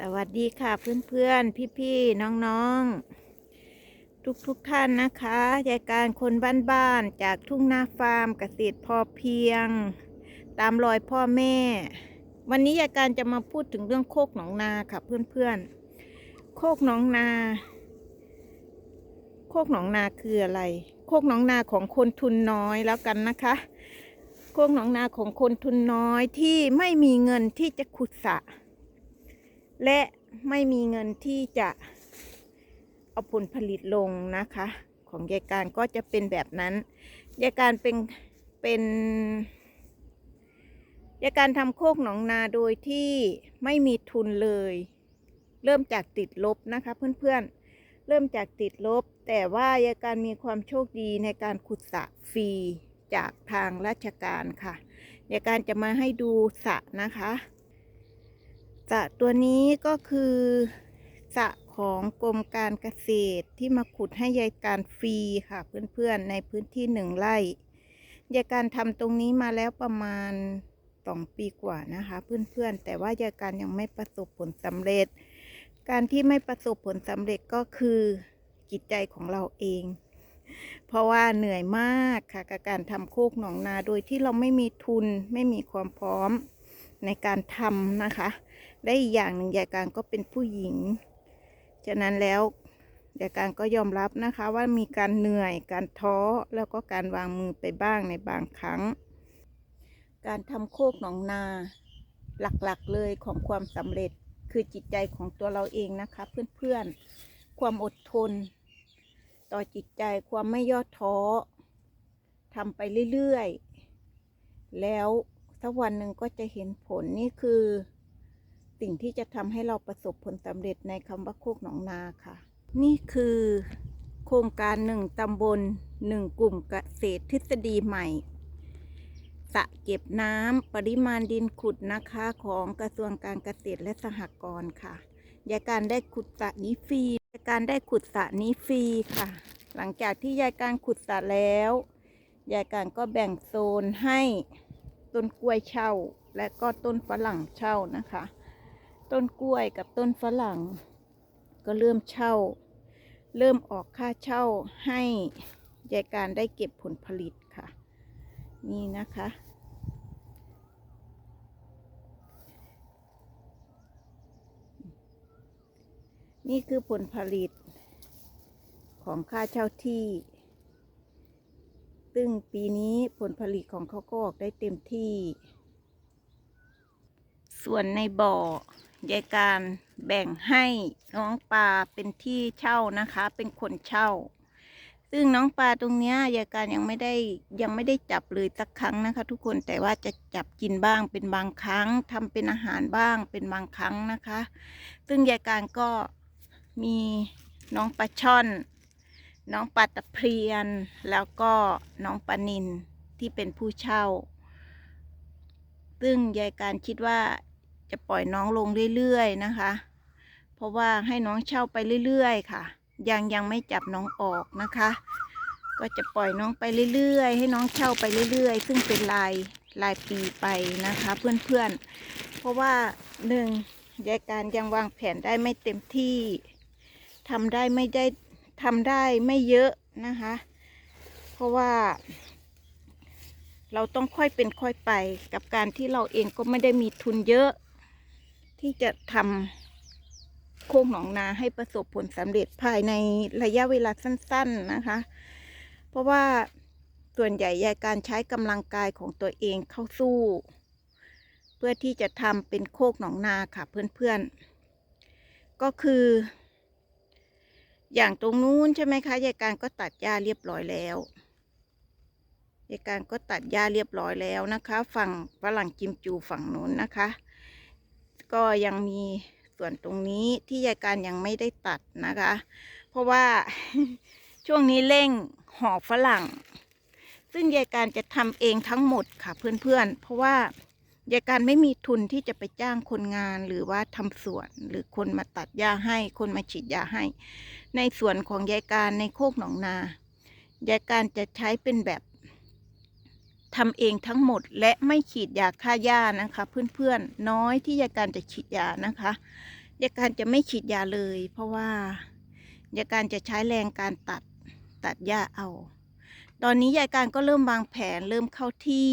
สวัสดีค่ะเพื่อนๆ พี่ๆ น้องๆ ทุกๆทท่านนะคะยายการคนบ้านๆ จากทุ่งนาฟาร์มเกษตรพอเพียง ตามรอยพ่อแม่ วันนี้ยายการจะมาพูดถึงเรื่องโคกหนองนาค่ะเพื่อนๆ โคกหนองนา โคกหนองนาคืออะไร โคกหนองนาของคนทุนน้อยแล้วกันนะคะ โคกหนองนาของคนทุนน้อยที่ไม่มีเงินที่จะขุดสระ และไม่มีเงินที่จะเอาผลผลิตลงนะคะ ของยายการก็จะเป็นแบบนั้นยายการเป็นเป็นยายการทำโคกหนองนาโดยที่ไม่มีทุนเลย เริ่มจากติดลบนะคะเพื่อนๆเริ่มจากติดลบ แต่ว่ายายการมีความโชคดีในการขุดสระฟรีจากทางราชการค่ะยายการจะมาให้ดูสระนะคะ สระตัวนี้ก็คือสระของกรมการเกษตรที่มาขุดให้ยายการฟรีค่ะ เพื่อนๆในพื้นที่หนึ่งไร่ยายการทำตรงนี้มาแล้วประมาณสองปีกว่านะคะ เพื่อนๆ แต่ว่ายายการยังไม่ประสบผลสำเร็จ การที่ไม่ประสบผลสำเร็จก็คือจิตใจของเราเอง เพราะว่าเหนื่อยมากค่ะกับการทำโคกหนองนาโดยที่เราไม่มีทุนไม่มีความพร้อม ในการทำนะคะ ได้อีกอย่างหนึ่งยายการก็เป็นผู้หญิง ฉะนั้นแล้วยายการก็ยอมรับนะคะว่ามีการเหนื่อยการท้อแล้วก็การวางมือไปบ้างในบางครั้ง การทำโคกหนองนาหลักๆเลยของความสำเร็จคือจิตใจของตัวเราเองนะคะ เพื่อนๆ ความอดทน ต่อจิตใจความไม่ย่อท้อทำไปเรื่อยๆ แล้ว สักวันหนึ่งก็จะเห็นผลนี่คือ สิ่งที่จะทำให้เราประสบผลสำเร็จในคำว่าโคกหนองนาค่ะ นี่คือ โครงการหนึ่งตำบลหนึ่งกลุ่มเกษตรทฤษฎีใหม่สระเก็บน้ำปริมาณดินขุดนะคะของกระทรวงการเกษตรและสหกรณ์ค่ะยายการได้ขุดสระนี้ฟรียายการได้ขุดสระนี้ฟรีค่ะ หลังจากที่ยายการขุดสระแล้วยายการก็แบ่งโซนให้ ต้นกล้วยเช่า และก็ต้นฝรั่งเช่านะคะ ต้นกล้วยกับต้นฝรั่ง ก็เริ่มเช่า เริ่มออกค่าเช่าให้ยายการได้เก็บผลผลิตค่ะ นี่นะคะนี่คือผลผลิตของค่าเช่าที่ ซึ่งปีนี้ผลผลิตของเขาก็ออกได้เต็มที่ ส่วนในบ่อยายการแบ่งให้น้องปลาเป็นที่เช่านะคะ เป็นคนเช่า ซึ่งน้องปลาตรงเนี้ยยายการยังไม่ได้ยังไม่ได้จับเลยสักครั้งนะคะ ทุกคนแต่ว่าจะจับกินบ้างเป็นบางครั้งทำเป็นอาหารบ้างเป็นบางครั้งนะคะ ซึ่งยายการก็มีน้องปลาช่อน น้องปลาตะเพียน แล้วก็น้องปานินที่เป็นผู้เช่า ซึ่งยายการคิดว่าจะปล่อยน้องลงเรื่อยๆนะคะ เพราะว่าให้น้องเช่าไปเรื่อยๆ ค่ะ ยังยังไม่จับน้องออกนะคะ ก็จะปล่อยน้องไปเรื่อยๆ ให้น้องเช่าไปเรื่อยๆ ซึ่งเป็นรายรายปีไปนะคะเพื่อนๆ เพราะว่าหนึ่งยายการยังวางแผนได้ไม่เต็มที่ทำได้ไม่ได้ ทำได้ไม่เยอะนะคะ เพราะว่า เราต้องค่อยเป็นค่อยไปกับการที่เราเองก็ไม่ได้มีทุนเยอะ ที่จะทำโค้งหนองนาให้ประสบผลสำเร็จภายในระยะเวลาสั้น ๆนะคะ เพราะว่าส่วนใหญ่ยายการใช้กำลังกายของตัวเองเข้าสู้ เพื่อที่จะทำเป็นโคกหนองนาค่ะเพื่อนๆ ก็คือ อย่างตรงนู้นใช่ไหมคะยายการก็ตัดหญ้าเรียบร้อยแล้วยายการก็ตัดหญ้าเรียบร้อยแล้วนะคะ ฝั่งฝรั่งกิมจูฝั่งนู้นนะคะ ก็ยังมีส่วนตรงนี้ที่ยายการยังไม่ได้ตัดนะคะ เพราะว่าช่วงนี้เร่งห่อฝรั่ง ซึ่งยายการจะทำเองทั้งหมดค่ะเพื่อนๆเพราะว่า ยายการไม่มีทุนที่จะไปจ้างคนงานหรือว่าทำสวน หรือคนมาตัดหญ้าให้ คนมาฉีดยาให้ ในสวนของยายการในโคกหนองนายายการจะใช้เป็นแบบทำเองทั้งหมดและไม่ฉีดยาฆ่าหญ้านะคะ เพื่อนๆน้อยที่ยายการจะฉีดยานะคะยายการจะไม่ฉีดยาเลย เพราะว่ายายการจะใช้แรงการตัดตัดหญ้าเอา ตอนนี้ยายการก็เริ่มวางแผนเริ่มเข้าที่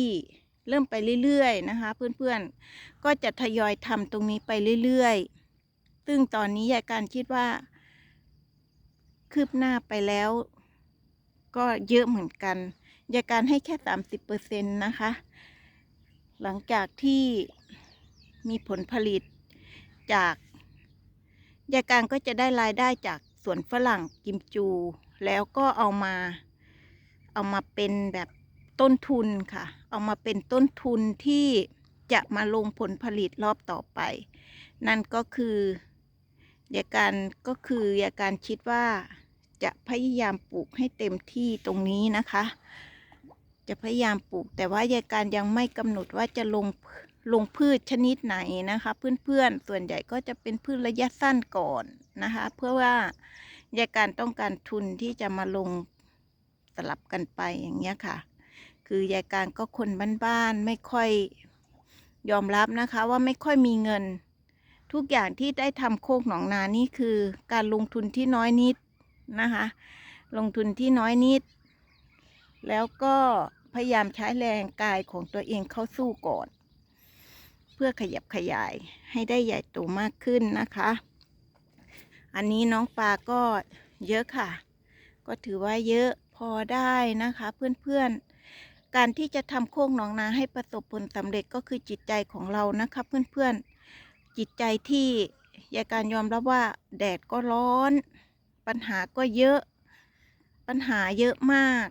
เริ่มไปเรื่อยๆนะคะ เพื่อนๆ ก็จะทยอยทำตรงนี้ไปเรื่อยๆ ซึ่งตอนนี้ยายการคิดว่า คืบหน้าไปแล้ว ก็เยอะเหมือนกันยายการให้แค่สามสิบเปอร์เซ็นต์นะคะ หลังจากที่มีผลผลิตจากยายการก็จะได้รายได้จากสวนฝรั่งกิมจู แล้วก็เอามาเอามาเป็นแบบ ต้นทุนค่ะ เอามาเป็นต้นทุนที่จะมาลงผลผลิตรอบต่อไป นั่นก็คือยายการก็คือยายการคิดว่าจะพยายามปลูกให้เต็มที่ตรงนี้นะคะ จะพยายามปลูก แต่ว่ายายการยังไม่กำหนดว่าจะลงลงพืชชนิดไหนนะคะ เพื่อนๆส่วนใหญ่ก็จะเป็นพืชระยะสั้นก่อนนะคะ เพื่อว่ายายการต้องการทุนที่จะมาลงสลับกันไปอย่างเงี้ยค่ะ คือยายการก็คนบ้านๆไม่ค่อยยอมรับนะคะว่าไม่ค่อยมีเงิน ทุกอย่างที่ได้ทำโคกหนองนานี่คือ การลงทุนที่น้อยนิดนะคะ ลงทุนที่น้อยนิด แล้วก็พยายามใช้แรงกายของตัวเองเข้าสู้ก่อน เพื่อขยับขยายให้ได้ใหญ่โตมากขึ้นนะคะ อันนี้น้องปลาก็เยอะค่ะ ก็ถือว่าเยอะพอได้นะคะเพื่อนๆ การที่จะทำโคกหนองนาให้ประสบผลสำเร็จก็คือจิตใจของเรานะคะเพื่อนๆ จิตใจที่ยายการยอมรับว่าแดดก็ร้อน ปัญหาก็เยอะ ปัญหาเยอะมาก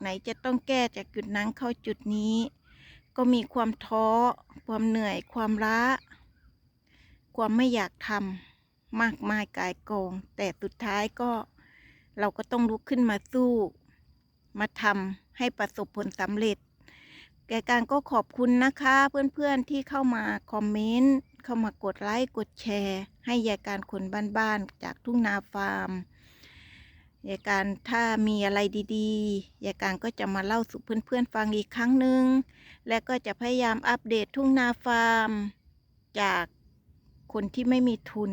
ไหนจะต้องแก้จากจุดนั้นเข้าจุดนี้ ก็มีความท้อ ความเหนื่อย ความล้า ความไม่อยากทำมากมายกายกอง แต่สุดท้ายก็เราก็ต้องลุกขึ้นมาสู้ มาทำ ให้ประสบผลสำเร็จ แกการก็ขอบคุณนะคะเพื่อนๆที่เข้ามาคอมเมนต์เข้ามากดไลค์กดแชร์ ให้ยายการคนบ้านๆจากทุ่งนาฟาร์มยายการถ้ามีอะไรดีๆยายการก็จะมาเล่าสู่เพื่อนๆฟังอีกครั้งหนึ่งและก็จะพยายามอัปเดตทุ่งนาฟาร์ม จากคนที่ไม่มีทุน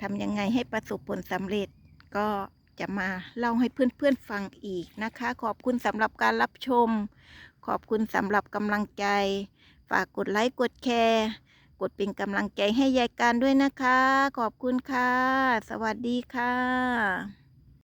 ทำยังไงให้ประสบผลสำเร็จก็ จะมาเล่าให้เพื่อนๆฟังอีกนะคะ ขอบคุณสำหรับการรับชม ขอบคุณสำหรับกำลังใจ ฝากกดไลค์กดแชร์กดเป็นกำลังใจให้ยายการด้วยนะคะ ขอบคุณค่ะ สวัสดีค่ะ